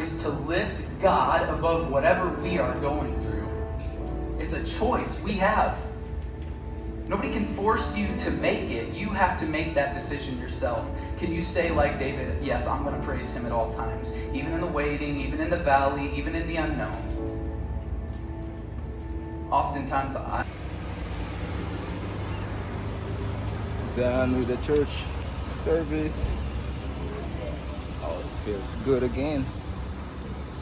choice to lift God above whatever we are going through. It's a choice we have. Nobody can force you to make it. You have to make that decision yourself. Can you say, like David, yes, I'm going to praise him at all times, even in the waiting, even in the valley, even in the unknown? Oftentimes, I. Done with the church service. Oh, it feels good again.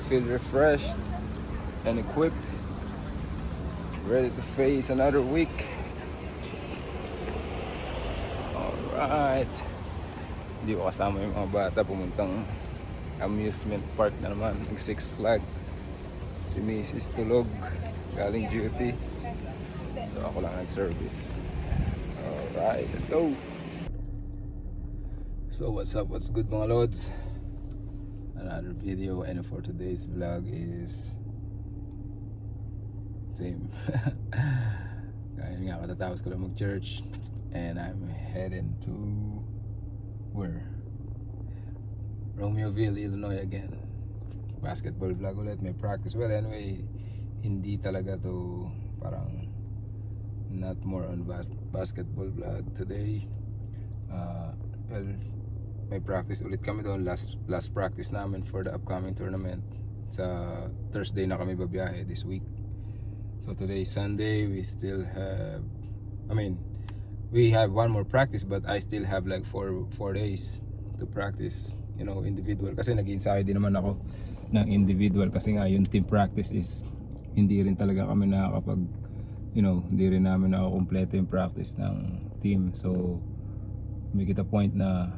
Feel refreshed and equipped. Ready to face another week. Alright. Hindi ko kasama yung mga bata pumuntang amusement park na naman. Yung Six Flag. Si Mrs. Tulog. Galing duty. So ako lang nag-service. Alright, let's go. So what's up, what's good mga lods? Another video and for today's vlog is same. Kaya nga katatapos ko lang mag-church and I'm heading to where? Romeoville, Illinois again. Basketball vlog ulit, may practice. Well, anyway, hindi talaga to parang not more on bas- basketball vlog today. Uh, well, may practice ulit kami doon. Last, last practice namin for the upcoming tournament. Sa Thursday na kami babiyahe this week. So today Sunday. We still have, I mean, we have one more practice but I still have like four, four days to practice, you know, individual. Kasi nag-ensayo din naman ako ng individual kasi nga yung team practice is hindi rin talaga kami nakakapag you know, hindi rin namin nakakompleto yung practice ng team. So, may kita point na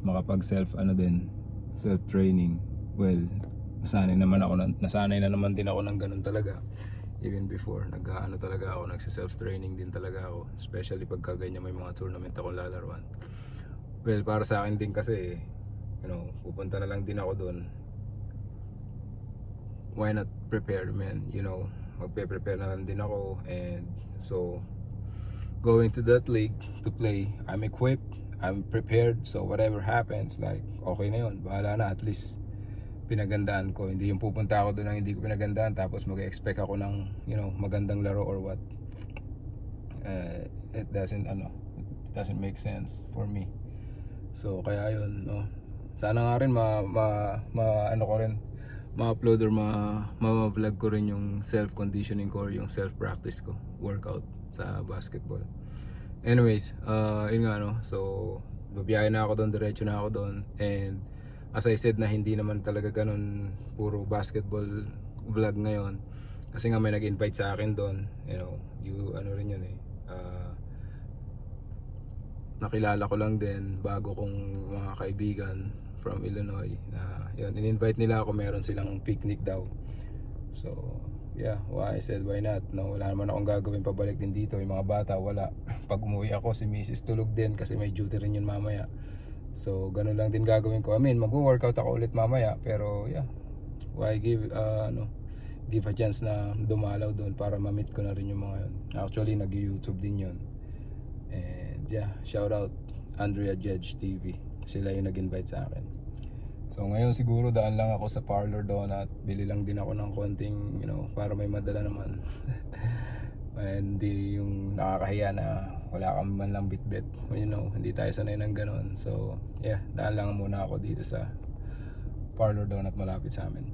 makapag self ano din, self training. Well, nasanay naman ako na, nasanay na naman din ako ng ganun talaga. Even before, nag-ano talaga ako, nagsi-self training din talaga ako. Especially pagka ganyan may mga tournament ako lalaruan. Well, para sa akin din kasi, you know, pupunta na lang din ako doon. Why not prepare, man? You know, magpe-prepare na lang din ako and so going to that league to play I'm equipped I'm prepared so whatever happens like okay na yun bahala na at least pinagandaan ko. Hindi yung pupunta ako doon ng hindi ko pinagandaan tapos mag-expect ako ng you know magandang laro or what. Uh, it doesn't ano it doesn't make sense for me. So kaya yun no. Sana nga rin ma, ma, ma ano ko rin ma-upload or ma, ma-vlog ko rin yung self-conditioning ko or yung self-practice ko, workout sa basketball. Anyways, uh, yun nga no, so babiyahe na ako doon, diretso na ako doon. And as I said na hindi naman talaga ganun puro basketball vlog ngayon. Kasi nga may nag-invite sa akin doon, you know, you ano rin yun eh, uh, nakilala ko lang din bago kong mga kaibigan from Illinois na yun, in-invite nila ako meron silang picnic daw. So yeah why I said why not? No, wala naman akong gagawin pabalik din dito. Yung mga bata wala. Pag umuwi ako si Mrs. tulog din kasi may duty rin yun mamaya. So ganun lang din gagawin ko. I mean mag-workout ako ulit mamaya pero yeah. Why give uh, ano give a chance na dumalaw doon para ma-meet ko na rin yung mga yun. Actually nag-youtube din yun. And yeah shout out Andrea Judge TV sila yung nag-invite sa akin so ngayon siguro daan lang ako sa parlor donut bili lang din ako ng konting you know para may madala naman. Hindi yung nakakahiya na wala kang man lang bitbit you know hindi tayo sanay ng ganon so yeah daan lang muna ako dito sa parlor donut malapit sa amin.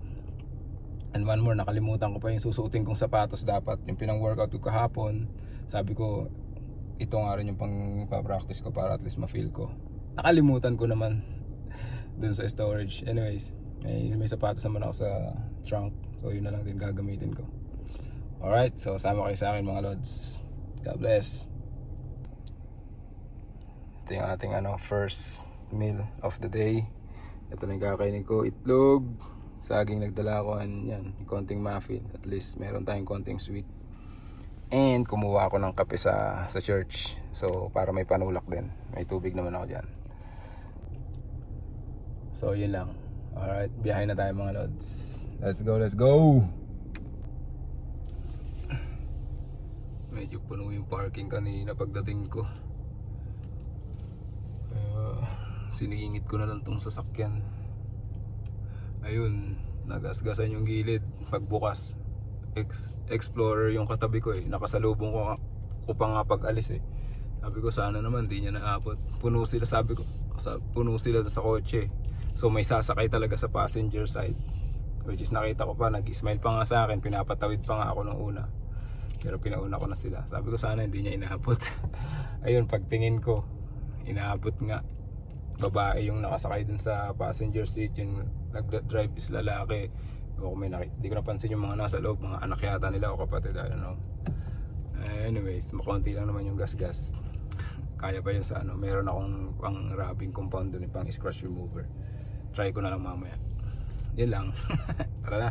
And one more nakalimutan ko pa yung susuotin kong sapatos dapat yung pinang workout ko kahapon. Sabi ko ito nga rin yung pang practice ko para at least ma-feel ko. Nakalimutan ko naman dun sa storage. Anyways may, may sapatos naman ako sa trunk. So yun na lang din gagamitin ko. Alright so sama kayo sa akin mga lods. God bless. Ito yung ating ano, first meal of the day. Ito na yung kakainin ko. Itlog. Saging nagdala ko. And yan konting muffin. At least meron tayong konting sweet. And kumuha ako ng kape sa sa church. So para may panulak din. May tubig naman ako dyan So yun lang. Alright, biyahe na tayo mga lods. Let's go, let's go! Medyo puno yung parking kanina pagdating ko. Uh, siningit ko na lang tong sasakyan. ayun, nagasgasan yung gilid pagbukas. Ex Explorer yung katabi ko eh. Nakasalubong ko, ko pa nga pag alis eh. Sabi ko sana naman di niya naabot. Puno sila sabi ko. Puno sila sa kotse. So may sasakay talaga sa passenger side. Which is nakita ko pa, nag-smile pa nga sa akin, pinapatawid pa nga ako nung una. Pero pinauna ko na sila. Sabi ko sana hindi niya inaabot. Ayun, pagtingin ko, inaabot nga. Babae yung nakasakay dun sa passenger seat, yung nag-drive is lalaki. O kung nakita, di ko napansin yung mga nasa loob, mga anak yata nila o kapatid, I don't know. Anyways, makonti lang naman yung gas-gas. Kaya pa yun sa ano, meron akong pang rubbing compound dun, pang scratch remover. Try ko na lang mamaya. Yun lang. Tara na.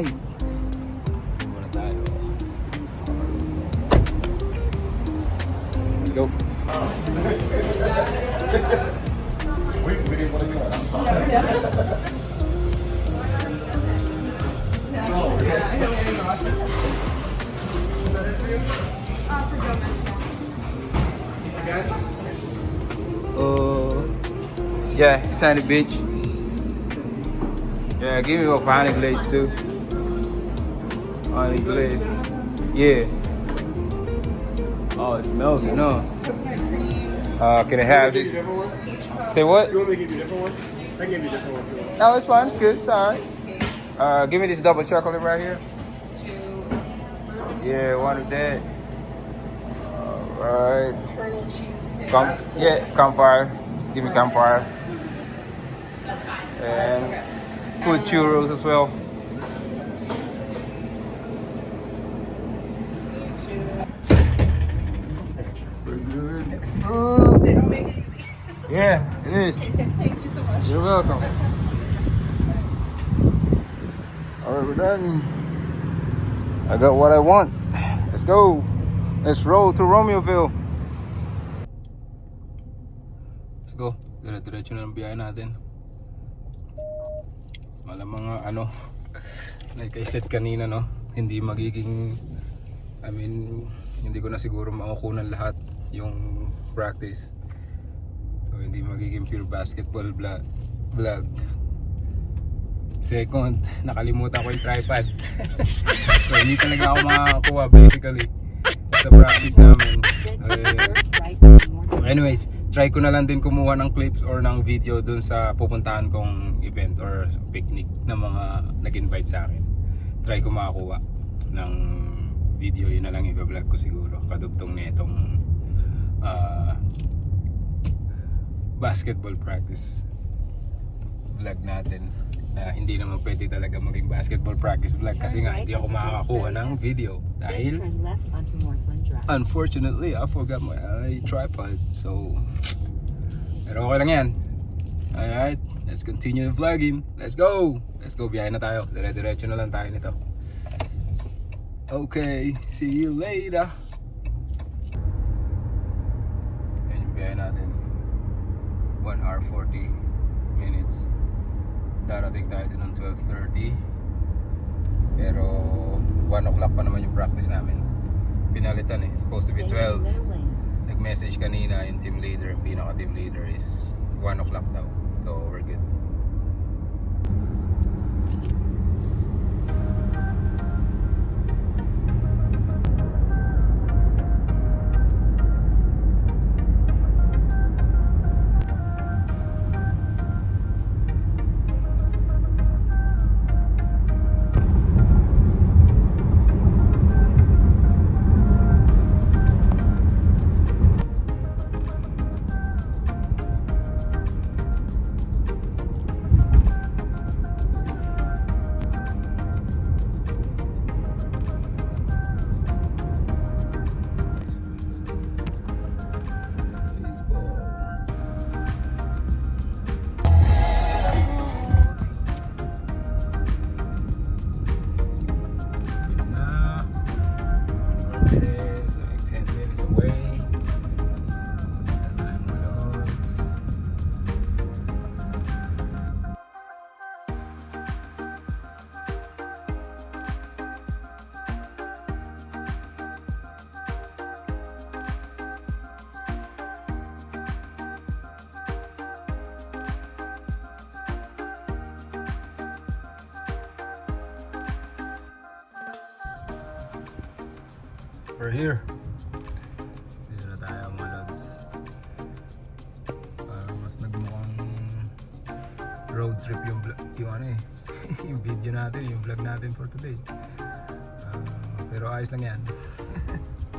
Dito Let's go. Uh, yeah, Sandy Beach. Yeah, give me a honey glaze too. Honey glaze. Yeah. Oh, it's melting, no? Uh, can I have this? Say what? You want me to give you a different one? I can give you a different one too. No, it's fine. It's good. It's alright. Uh, give me this double chocolate right here. Yeah, one of that. Alright. turtle cheesecake. Come, yeah, campfire. Just give me campfire. And put churros as well. Is. Thank you so much. You're welcome. Alright, we're done. I got what I want. Let's go. Let's roll to Romeoville. Let's go. Dire-diretso na ng biyahe natin. Malamang nga ano, like I said kanina no, hindi magiging, I mean, hindi ko na siguro makukunan lahat yung practice. Hindi magiging pure basketball vlog. vlog. Second, nakalimutan ko yung tripod. so hindi talaga ako makakakuha basically sa practice namin. Eh, anyways, try ko na lang din kumuha ng clips or ng video dun sa pupuntahan kong event or picnic na mga nag-invite sa akin. Try ko makakuha ng video, yun na lang i-vlog ko siguro. Kadugtong na itong ah, basketball practice vlog natin na hindi naman pwede talaga maging basketball practice vlog kasi nga hindi ako makakakuha ng video dahil unfortunately I forgot my uh, tripod. So pero okay lang yan. Alright let's continue the vlogging. Let's go! Let's go biyahe na tayo. Dire diretso na lang tayo nito. Okay see you later yan yung biyahe natin 1 hour 40 minutes darating tayo din ng 12.30 pero 1 o'clock pa naman yung practice namin pinalitan eh supposed to be Stay in 12 the middle lane. nag-message kanina yung team leader, yung pinaka team leader is 1 o'clock daw. So we're good. Natin, yung vlog natin for today. Ah, pero ayos lang yan.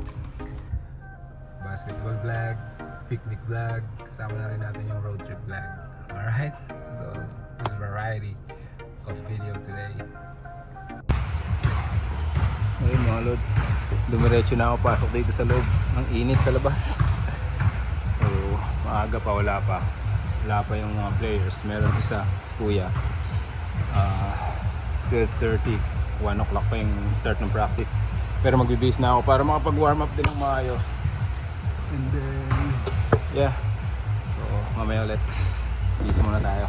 Basketball vlog, picnic vlog, kasama na rin natin yung road trip vlog. Alright? So, this variety of video today. Ayun mga lods, dumiretso na ako pasok dito sa loob. Ang init sa labas. So, maaga pa, wala pa. Wala pa yung mga players. Meron isa, si Kuya. Ah, 12.30, 1 o'clock pa yung start ng practice. Pero magbibis na ako para makapag-warm up din ng maayos. And then, yeah. So, mamaya ulit. Bis muna tayo.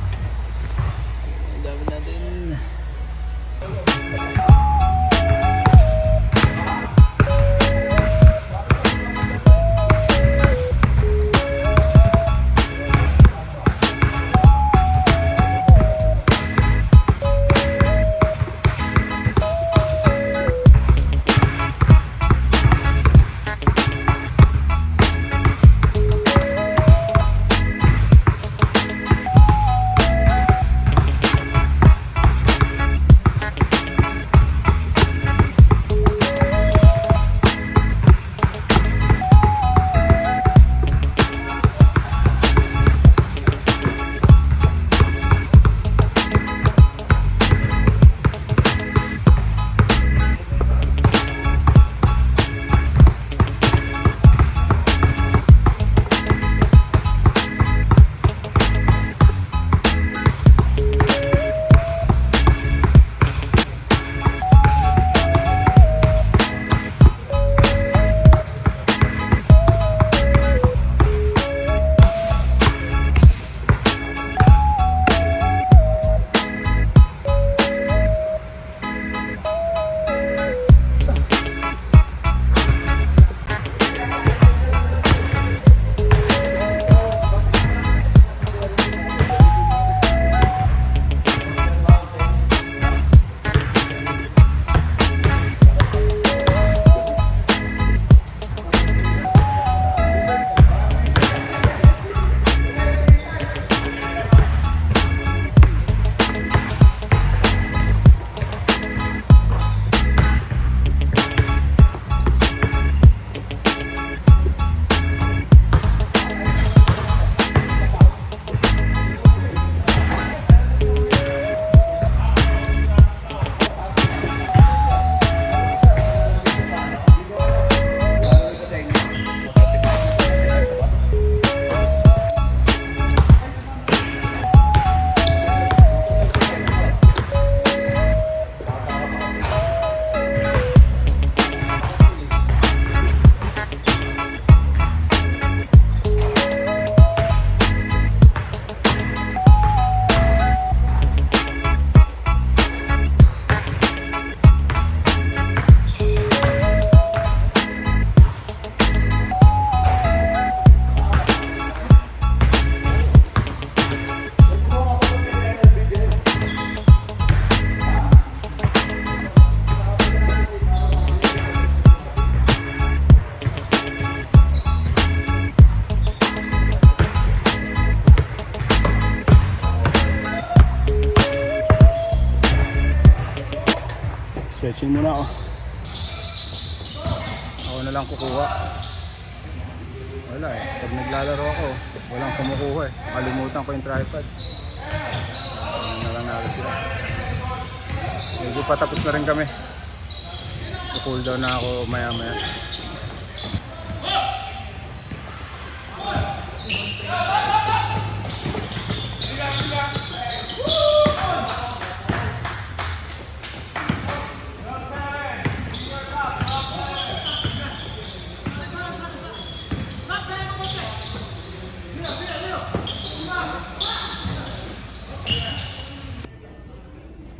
Down na ako maya maya.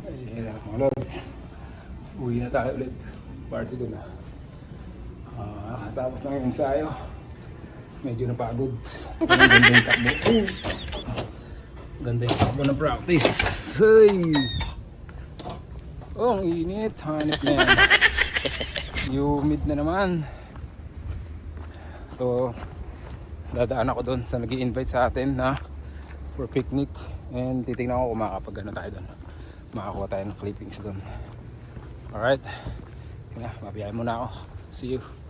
Ayan, mga lods. Uwi na tayo ulit. Party doon ah. Tapos yung ensayo. Medyo napagod. Ang ganda yung takbo. Ganda yung takbo ng practice. Ay! Oh, ang init. Hanip na yan. Humid na naman. So, dadaan ako doon sa nag invite sa atin na for picnic and titingnan ko kung makakapag ano tayo doon makakuha tayo ng clippings doon alright yun na mabiyahe muna ako see you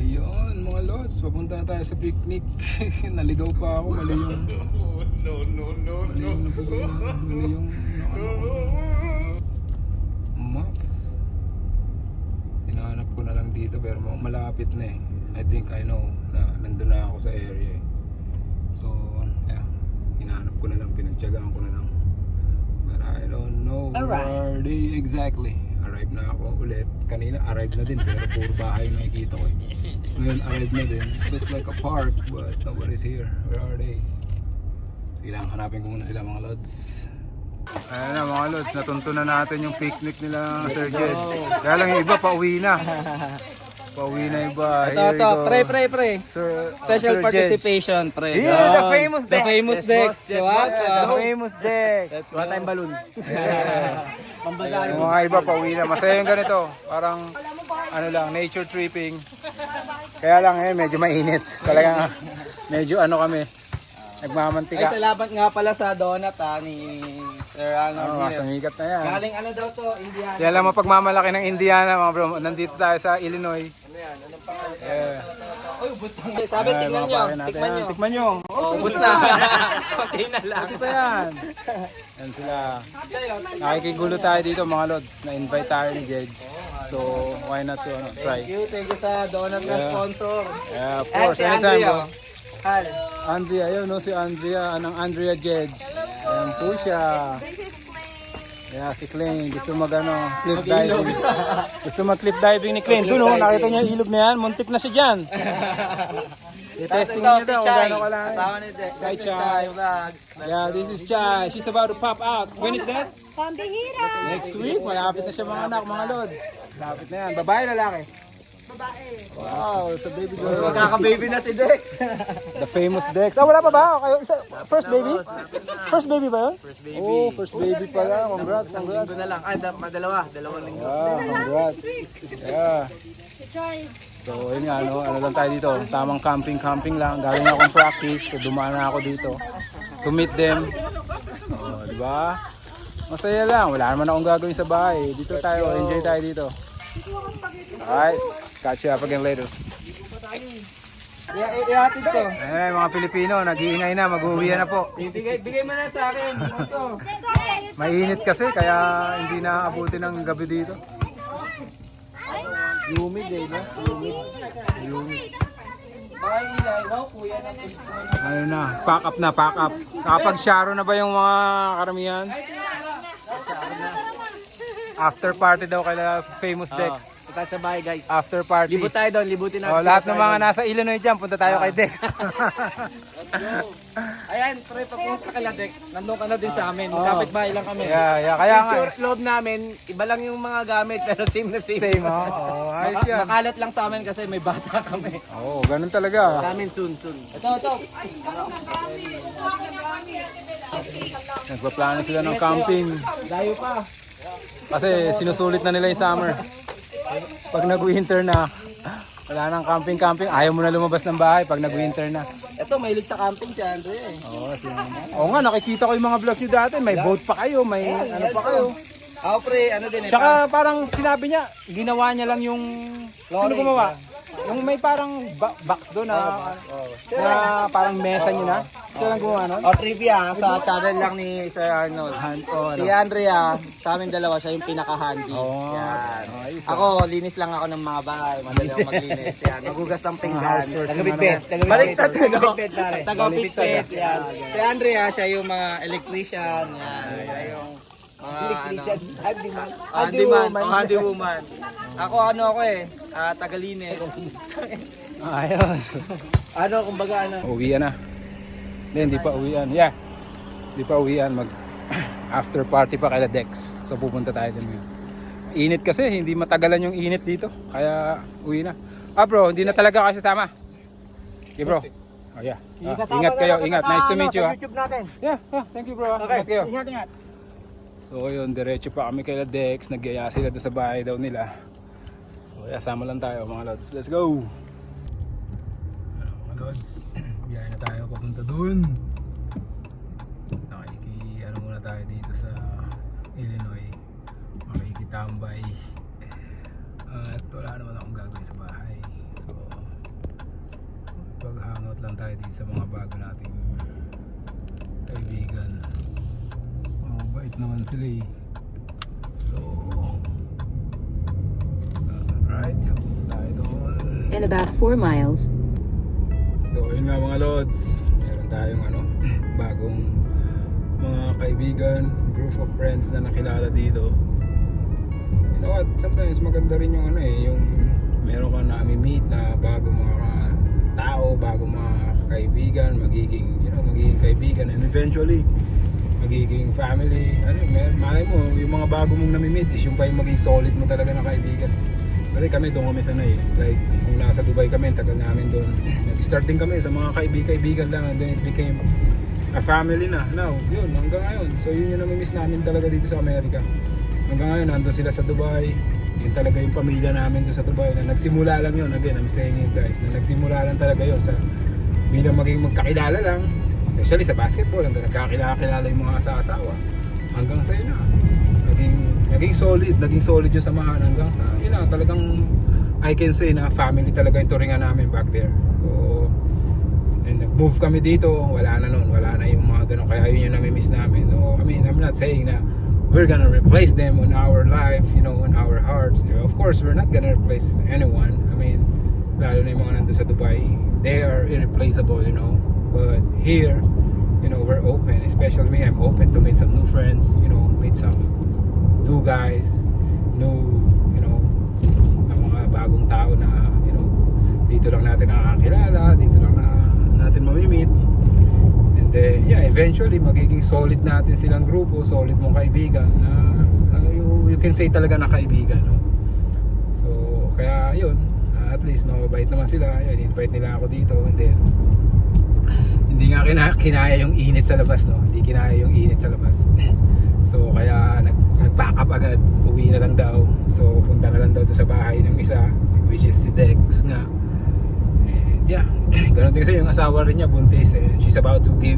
ayun mga lods papunta na tayo sa picnic. Naligaw pa ako mali yung No, no, no, mali yung nabubulan mali yung map hinahanap ko na lang dito pero malapit na eh. I think I know na nandun na ako sa area eh. so yeah. Hinahanap ko na lang pinagtyagaan ko na lang. But I don't know where they exactly arrive na ako ulit. Kanina arrive na din pero puro bahay na nakikita ko. Ngayon arrive na din. Looks like a park but nobody's here. Where are they? Kailangan hanapin ko muna sila mga lods. Ayan na mga lods, natunto na natin yung picnic nila Sir Jed. Kaya lang yung iba, pauwi na. Pauwi na yung iba. Ito, ito, pre, pre, pre. Sir, Special Sir Jed. participation, pre. Yeah, the famous The Dex. famous Yes, Dex. Yes, ba? boss. The famous deck. Wala tayong balloon. Yung mga iba, pauwi na. Masaya yung ganito. Parang, ano lang, nature tripping. Kaya lang eh, medyo mainit. Talagang, medyo ano kami. Ay, Nagmamantika. salamat nga pala sa donut ha, ni Sir Oh, ano. ni- sumikat na yan. Galing ano daw to, Indiana. Yan lang mapagmamalaki ng Indiana mga bro. Nandito tayo sa Illinois. Yeah. Uy, na. Sabi, Ayan, tingnan mga nyo. pare natin. Tikman nyo. Yan, Tikman nyo. Oh, ubos na. Konti na lang. Ito yan. Yan sila. Nakikigulo tayo dito mga lods. Na-invite tayo ni Jed. So, why not to ano, try? Thank you, thank you sa donut na sponsor. Yeah, of course. si Anytime Andrea. bro. Hal. Andrea, yun no, si Andrea. Anong Andrea Jed. Ayan po siya. Yeah, si Clint. Gusto mag ano, cliff diving. Gusto mag cliff diving ni Clint. Doon oh, nakita niya yung ilog na yan. Muntik na siya dyan. I-testing niya daw kung Chai. Kasama ni Chai. Chai Vlogs. Yeah, this is Chai. She's about to pop out. When is that? Pambihira! Next week. Malapit na siya mga anak, mga lods. Malapit na yan. Babae, lalaki? Babae. Wow, so baby girl. Magkaka-baby na si Dex. The famous Dex. Ah, wala pa ba? Okay, isa, first baby? First baby ba yun? First baby. Oh, first baby pala. Congrats, congrats. Linggo na lang. Ay, da- madalawa. Dalawang linggo. Yeah, congrats. Yeah. So, yun nga, ano, ano lang tayo dito. Tamang camping-camping lang. Galing akong practice. So, dumaan na ako dito. To meet them. Oh, di ba? Masaya lang. Wala naman akong gagawin sa bahay. Dito tayo. Enjoy tayo dito. Alright. Catch you up again later. I- Ihatid ko. Ayan, mga Pilipino. Nag-iingay na. Mag-uwi na po. Bigay, bigay mo na sa akin. Mainit kasi. Kaya hindi na abutin ng gabi dito. Humid eh, no? Humid. Humid. Ano na, pack up na, pack up. Kapag sharo na ba yung mga karamihan? After party daw kaya famous Dex. Punta sa bahay, guys. After party. Libot tayo doon, libutin natin. Oh, lahat ng mga nasa Illinois dyan, punta tayo kay Dex. Ayan, pre, papunta ka lang, Dex. Nandun ka na din sa amin. Magkapit bahay lang kami. yeah, yeah, kaya nga. Picture loob namin, iba lang yung mga gamit, pero same na same. Same, oh. oh ayos yan. makalat lang sa amin kasi may bata kami. Oo, oh, ganun talaga. Sa amin soon, soon. Ito, ito. Nagpaplano sila ng camping. Layo pa. Kasi sinusulit na nila yung summer. Pag nag-winter na, wala nang camping-camping. Ayaw mo na lumabas ng bahay pag nag-winter na. Ito, mahilig sa camping si Andre eh. Oo, oh, Oo nga, nakikita ko yung mga vlog nyo dati. May boat pa kayo, may ano pa kayo. Ako pre, ano din eh. Tsaka parang sinabi niya, ginawa niya lang yung... Ano gumawa? Yung may parang ba- box doon na, na parang mesa niya na. Siya lang gumawa nun. O trivia, sa channel lang ni Sir Arnold. Oh, Si Andrea, sa amin dalawa, siya yung pinaka-handy. Oo. Yan. Ayos, Ako, linis lang ako ng mga bahay. Madali ako maglinis. Yan. Magugas ng pinggan. ano. Baliktad no? Tagabitbit. Yan. Si Andrea, siya yung mga electrician. Yan. Siya yung mga ano. Handyman. Handyman. Oh, handywoman. Ako ano ako eh. Ah, tagalinis. Ayos. ano, kumbaga ano. Uwian na. Hindi, hindi pa uwian. Yeah. Hindi pa uwian. Mag after party pa kay Dex. So pupunta tayo din ngayon. Init kasi, hindi matagalan yung init dito. Kaya uwi na. Ah bro, hindi na talaga kasi sama. Okay bro. Oh yeah. Ah, ingat kayo, ingat. Nice to meet you ah. YouTube natin. Yeah, yeah, thank you bro. ah. Ingat kayo. Ingat, ingat. So yun, diretso pa kami kay Dex. Nagyaya sila doon sa bahay daw nila. So yeah, sama lang tayo mga lods. Let's go! Lods, biyahe na tayo papunta dun. Nakiki, ano muna tayo dito sa Illinois. Makikitambay. At wala naman akong gagawin sa bahay. So, pag-hangout lang tayo dito sa mga bago nating kaibigan. Oh, bait naman sila eh. So, alright, so tayo doon. In about 4 miles, So yun nga mga lods, meron tayong ano, bagong mga kaibigan, group of friends na nakilala dito. You know what, sometimes maganda rin yung ano eh, yung meron ka na meet na bagong mga tao, bagong mga kaibigan, magiging, you know, magiging kaibigan and eventually magiging family. Ano, malay mo, yung mga bago mong nami-meet is yung pa yung maging solid mo talaga na kaibigan. Kasi kami doon kami sanay. Like, kung nasa Dubai kami, tagal namin doon. Nag-start din kami sa mga kaibig-kaibigan lang. And then it became a family na. Now, yun, hanggang ngayon. So yun yung namimiss namin talaga dito sa Amerika. Hanggang ngayon, nandun sila sa Dubai. Yun talaga yung pamilya namin doon sa Dubai. Na nagsimula lang yun. Again, I'm saying it guys. Na nagsimula lang talaga yun sa bilang maging magkakilala lang. Especially sa basketball, hanggang nagkakilala-kilala yung mga asa-asawa. Hanggang sa'yo na naging naging solid, naging solid yung samahan hanggang sa yun na talagang I can say na family talaga yung turingan namin back there. So nag-move kami dito, wala na noon, wala na yung mga ganun kaya yun yung nami-miss namin. So I mean, I'm not saying na we're gonna replace them on our life, you know, on our hearts. You know, of course, we're not gonna replace anyone. I mean, lalo na yung mga nandun sa Dubai, they are irreplaceable, you know. But here, you know, we're open. Especially me, I'm open to meet some new friends, you know, meet some new guys, new, you know, na mga bagong tao na, you know, dito lang natin nakakakilala, dito lang na natin mamimit. And then, yeah, eventually, magiging solid natin silang grupo, solid mong kaibigan na uh, you, you can say talaga na kaibigan, no? So, kaya yun, uh, at least mababait naman sila. Yun, invite nila ako dito and then hindi nga kina, kinaya yung init sa labas, no? Hindi kinaya yung init sa labas. so, kaya nag, nag-pack up agad. Uwi na lang daw. So, punta na lang daw sa bahay ng isa, which is si Dex nga. And yeah, ganun din kasi yung asawa rin niya, buntis. Eh. She's about to give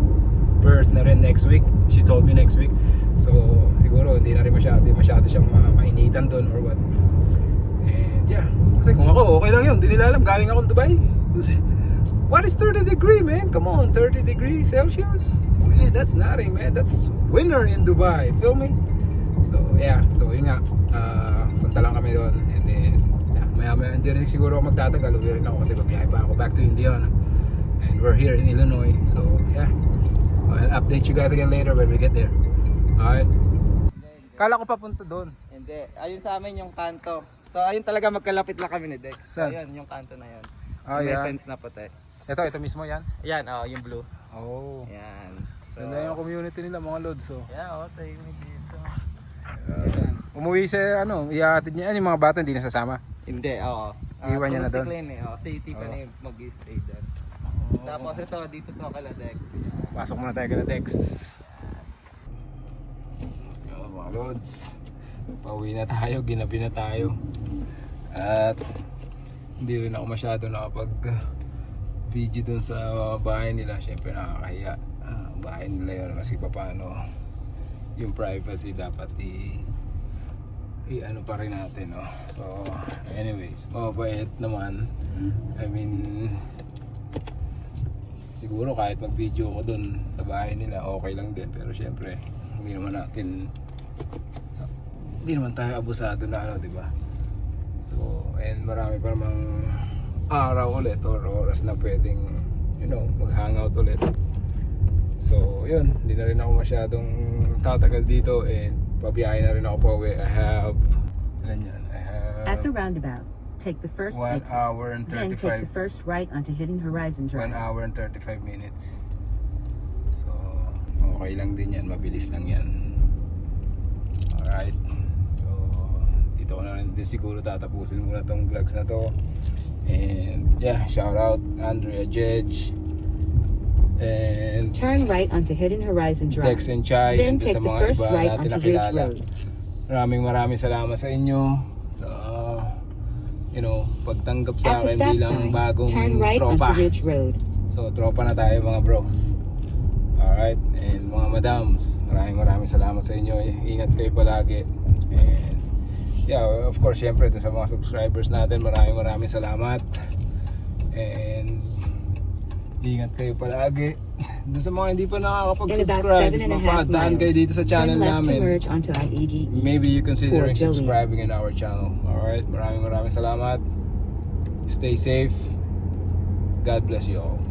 birth na rin next week. She told me next week. So, siguro hindi na rin masyado, masyado siyang ma- mainitan doon or what. And yeah, kasi kung ako, okay lang yun. Hindi nila alam, galing akong Dubai. What is 30 degree, man? Come on, 30 degrees Celsius? Man, that's nothing, man. That's winter in Dubai. Feel me? So, yeah. So, yun nga. Uh, punta lang kami doon. And then, yeah, maya maya, hindi rin siguro ako magtatagal. Uwi rin ako kasi babiyahe pa ako back to Indiana. And we're here in Illinois. So, yeah. I'll update you guys again later when we get there. Alright? Kala ko papunta doon. Hindi. Ayun sa amin yung kanto. So ayun talaga magkalapit lang kami ni Dex. So, Saan? ayun yung kanto na yun. Ah, May yeah. fence na puti. Ito, ito mismo yan. Yan, oh, yung blue. Oh. Yan. So, Ganda yung community nila mga lods. So. Yeah, oh, tayo dito. Umuwi sa ano, ihahatid niya. Ano yung mga bata hindi nasasama? Hindi, oo. Iwan niya na doon? Si Glenn eh, oh. Si Tiffany mag-stay doon. Tapos ito, dito to kala Dex. Pasok muna tayo kala Dex. Yo, mga lods. Pauwi na tayo, ginabi na tayo. At hindi rin ako masyado nakapag video dun sa bahay nila. Siyempre nakakahiya. Ah, bahay nila yun kasi paano yung privacy dapat i i ano pa rin natin no. So anyways, mabait naman. I mean siguro kahit mag-video ko dun sa bahay nila, okay lang din. Pero syempre, hindi naman natin hindi naman tayo abusado na ano, di ba? So, and marami pa namang araw ulit or oras na pwedeng, you know, mag-hangout ulit. So, yun, hindi na rin ako masyadong tatagal dito and pabiyahe na rin ako pa uwi. I have, ilan yan? I have at the roundabout, take the first 1 exit. hour and Then take 35 the first right onto Hidden Horizon 1 Drive. hour and 35 minutes. So, okay lang din yan. Mabilis lang yan. Alright. So, dito ko na rin din siguro tatapusin muna tong vlogs na to. And, yeah, shout out Andrea Jedge. And Turn right onto Hidden Horizon Drive. Dex and Chai. Then and take the first right onto Ridge nakilala. Road. Maraming maraming salamat sa inyo. Sa, you know, pagtanggap sa At the akin stop bilang sign, bagong turn right tropa. onto Ridge Road. So, tropa na tayo mga bros. Alright, and mga madams, maraming maraming salamat sa inyo. Ingat kayo palagi. And yeah, of course, syempre dun sa mga subscribers natin, maraming maraming salamat. And ingat kayo palagi. Doon sa mga hindi pa nakakapag-subscribe, mapadaan kayo dito sa channel namin. I-80 East Maybe you considering subscribing in our channel. Alright, maraming maraming salamat. Stay safe. God bless you all.